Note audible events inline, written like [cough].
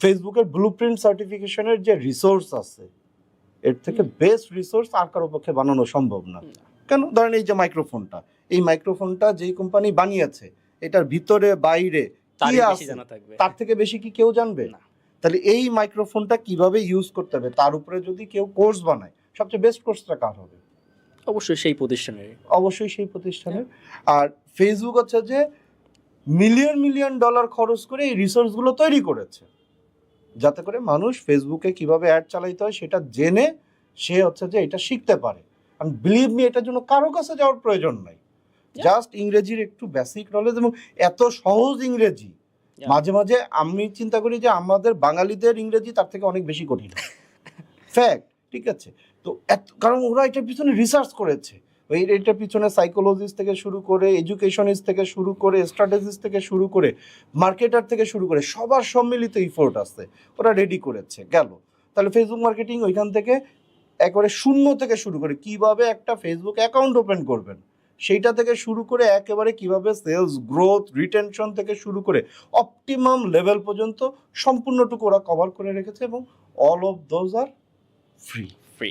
ফেসবুকের blue print সার্টিফিকেশনের যে resource আছে এর থেকে বেস্ট রিসোর্স আর কারও পক্ষে বানানো সম্ভব না। কেন? ধরেন এই যে মাইক্রোফোনটা এই মাইক্রোফোনটা যেই কোম্পানি বানিয়েছে এটার ভিতরে বাইরে তার থেকে বেশি কি কেউ জানবে? না। তাহলে এই মাইক্রোফোনটা কীভাবে ইউজ করতে হবে? তার উপরে যদি কেউ কোর্স বানায় সবচেয়ে বেস্ট কোর্সটা কার হবে? অবশ্যই সেই প্রতিষ্ঠানের অবশ্যই সেই প্রতিষ্ঠানের। আর ফেসবুক হচ্ছে যে মিলিয়ন মিলিয়ন ডলার খরচ করে এই রিসোর্সগুলো তৈরি করেছে। যাতে করে মানুষ ফেসবুকে কীভাবে অ্যাড চালাইতে হয় সেটা জেনে সে হচ্ছে যে এটা শিখতে পারে। কারণ বিলিভ মি এটার জন্য কারও কাছে যাওয়ার প্রয়োজন নাই। জাস্ট ইংরেজির একটু বেসিক নলেজ এবং এত সহজ ইংরেজি। মাঝে মাঝে আমি চিন্তা করি যে আমাদের বাঙালিদের ইংরেজি তার থেকে অনেক বেশি কঠিন। [laughs] ফ্যাক্ট ঠিক আছে? তো এত কারণ ওরা এটার পিছনে রিসার্চ করেছে। এটার পিছনে সাইকোলজিস্ট থেকে শুরু করে এডুকেশনিস্ট থেকে শুরু করে স্ট্র্যাটেজিস্ট থেকে শুরু করে মার্কেটার থেকে শুরু করে সবার সম্মিলিত ইফোর্ট আছে। ওরা রেডি করেছে, গেল। তাহলে ফেসবুক মার্কেটিং ওইখান থেকে একবারে শূন্য থেকে শুরু করে। কীভাবে একটা ফেসবুক অ্যাকাউন্ট ওপেন করবেন? সেইটা থেকে শুরু করে একেবারে কীভাবে সেলস গ্রোথ রিটেনশন থেকে শুরু করে অপটিমাম লেভেল পর্যন্ত সম্পূর্ণটুকু ওরা কভার করে রেখেছে এবং all of those are free free